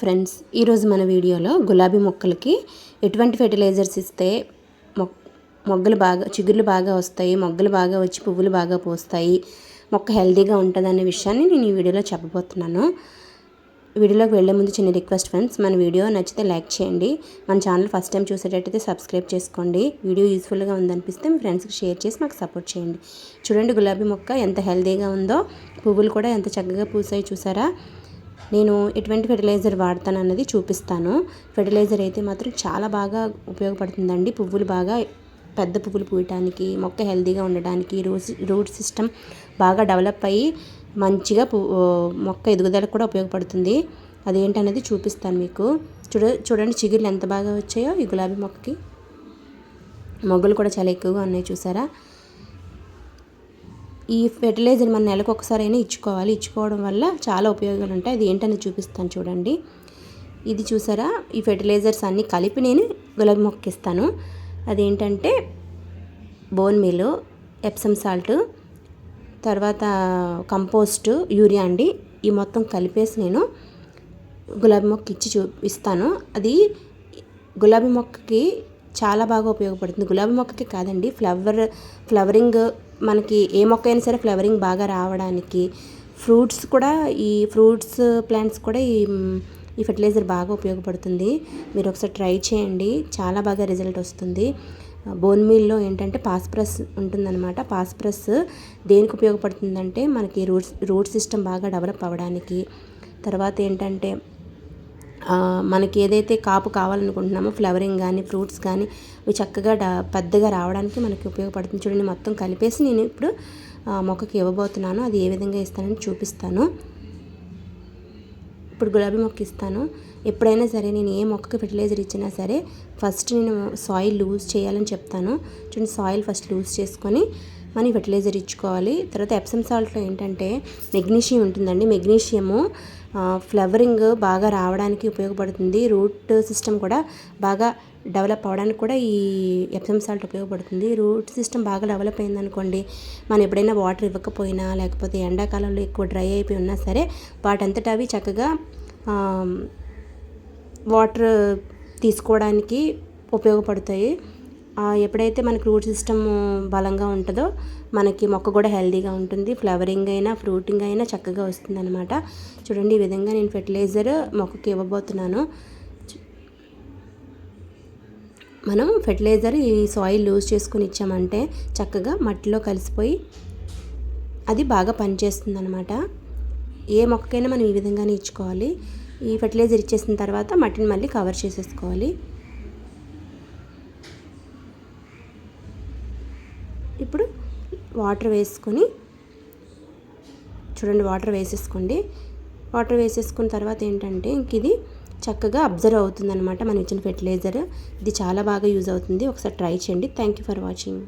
Friends ఈరోజు మన వీడియోలో గులాబీ మొక్కలకి ఎటువంటి ఫెర్టిలైజర్స్ ఇస్తే మొగ్గలు బాగా చిగుర్లు బాగా వస్తాయి మొగ్గలు బాగా వచ్చి పువ్వులు బాగా పోస్తాయి మొక్క హెల్దీగా ఉంటుంది విషయాన్ని నేను ఈ వీడియోలో చెప్పబోతున్నాను. వీడియోలోకి వెళ్ళే ముందు చిన్న రిక్వెస్ట్ ఫ్రెండ్స్ మన వీడియో నచ్చితే లైక్ చేయండి. మన ఛానల్ ఫస్ట్ టైం చూసేటట్టయితే సబ్స్క్రైబ్ చేసుకోండి. వీడియో యూస్ఫుల్గా ఉందనిపిస్తే మీ ఫ్రెండ్స్కి షేర్ చేసి మాకు సపోర్ట్ చేయండి. చూడండి గులాబీ మొక్క ఎంత హెల్దీగా ఉందో పువ్వులు కూడా ఎంత చక్కగా పూసాయి చూసారా? నేను ఎటువంటి ఫెర్టిలైజర్ వాడతాను అన్నది చూపిస్తాను. ఫెర్టిలైజర్ అయితే మాత్రం చాలా బాగా ఉపయోగపడుతుందండి. పువ్వులు బాగా పెద్ద పువ్వులు పూయటానికి మొక్క హెల్తీగా ఉండడానికి రూట్ రూట్ సిస్టమ్ బాగా డెవలప్ అయ్యి మంచిగా మొక్క ఎదుగుదలకు కూడా ఉపయోగపడుతుంది. అదేంటనేది చూపిస్తాను మీకు. చూడ చూడండి చిగుర్లు ఎంత బాగా వచ్చాయో ఈ గులాబీ మొక్కకి. మొగ్గలు కూడా చాలా ఎక్కువగా ఉన్నాయి చూసారా? ఈ ఫెర్టిలైజర్ మన నెలకు ఒకసారైనా ఇచ్చుకోవాలి. ఇచ్చుకోవడం వల్ల చాలా ఉపయోగాలు ఉంటాయి. అది ఏంటని చూపిస్తాను చూడండి. ఇది చూసారా? ఈ ఫెర్టిలైజర్స్ అన్నీ కలిపి నేను గులాబీ మొక్కిస్తాను అదేంటంటే బోన్ మీలు ఎప్సమ్ సాల్ట్ తర్వాత కంపోస్ట్ యూరియా అండి. ఈ మొత్తం కలిపేసి నేను గులాబీ మొక్క ఇచ్చి చూపిస్తాను. అది గులాబీ మొక్కకి చాలా బాగా ఉపయోగపడుతుంది. గులాబీ మొక్కకి కాదండి ఫ్లవర్ ఫ్లవరింగ్ మనకి ఏ మొక్క అయినా సరే ఫ్లవరింగ్ బాగా రావడానికి ఫ్రూట్స్ కూడా ఈ ఫ్రూట్స్ ప్లాంట్స్ కూడా ఈ ఈ ఫెర్టిలైజర్ బాగా ఉపయోగపడుతుంది. మీరు ఒకసారి ట్రై చేయండి. చాలా బాగా రిజల్ట్ వస్తుంది. బోన్ మీల్లో ఏంటంటే పాస్ప్రస్ ఉంటుందన్నమాట. పాస్ప్రస్ దేనికి ఉపయోగపడుతుందంటే మనకి రూట్స్ రూట్ సిస్టమ్ బాగా డెవలప్ అవ్వడానికి. తర్వాత ఏంటంటే మనకి ఏదైతే కాపు కావాలనుకుంటున్నామో ఫ్లవరింగ్ కానీ ఫ్రూట్స్ కానీ ఇవి చక్కగా పెద్దగా రావడానికి మనకి ఉపయోగపడుతుంది. చూడండి మొత్తం కలిపేసి నేను ఇప్పుడు మొక్కకి ఇవ్వబోతున్నాను. అది ఏ విధంగా ఇస్తానని చూపిస్తాను. ఇప్పుడు గులాబీ మొక్క ఇస్తాను. ఎప్పుడైనా సరే నేను ఏ మొక్కకి ఫెర్టిలైజర్ ఇచ్చినా సరే ఫస్ట్ నేను సాయిల్ లూజ్ చేయాలని చెప్తాను. చూడండి సాయిల్ ఫస్ట్ లూజ్ చేసుకొని మనం ఫెర్టిలైజర్ ఇచ్చుకోవాలి. తర్వాత ఎప్సమ్ సాల్ట్లో ఏంటంటే మెగ్నీషియం ఉంటుందండి. మెగ్నీషియము ఫ్లవరింగ్ బాగా రావడానికి ఉపయోగపడుతుంది. రూట్ సిస్టమ్ కూడా బాగా డెవలప్ అవ్వడానికి కూడా ఈ ఎప్సమ్ సాల్ట్ ఉపయోగపడుతుంది. రూట్ సిస్టమ్ బాగా డెవలప్ అయిందనుకోండి మనం ఎప్పుడైనా వాటర్ ఇవ్వకపోయినా లేకపోతే ఎండాకాలంలో ఎక్కువ డ్రై అయిపోయి ఉన్నా సరే వాటంతటా అవి చక్కగా వాటర్ తీసుకోవడానికి ఉపయోగపడతాయి. ఎప్పుడైతే మనకి రూట్ సిస్టమ్ బలంగా ఉంటుందో మనకి మొక్క కూడా హెల్దీగా ఉంటుంది. ఫ్లవరింగ్ అయినా ఫ్రూటింగ్ అయినా చక్కగా వస్తుంది అనమాట చూడండి ఈ విధంగా నేను ఫెర్టిలైజర్ మొక్కకి ఇవ్వబోతున్నాను. మనం ఫెర్టిలైజర్ ఈ సాయిల్ లూజ్ చేసుకుని ఇచ్చామంటే చక్కగా మట్టిలో కలిసిపోయి అది బాగా పనిచేస్తుంది అనమాట ఏ మొక్కకైనా మనం ఈ విధంగానే ఇచ్చుకోవాలి. ఈ ఫెర్టిలైజర్ ఇచ్చేసిన తర్వాత మట్టిని మళ్ళీ కవర్ చేసేసుకోవాలి. ఇప్పుడు వాటర్ వేసుకొని చూడండి వాటర్ వేసేసుకోండి. వాటర్ వేసేసుకున్న తర్వాత ఏంటంటే ఇంక ఇది చక్కగా అబ్జర్వ్ అవుతుందన్నమాట మనం ఇచ్చిన ఫెర్టిలైజర్. ఇది చాలా బాగా యూజ్ అవుతుంది. ఒకసారి ట్రై చేయండి. Thank you for watching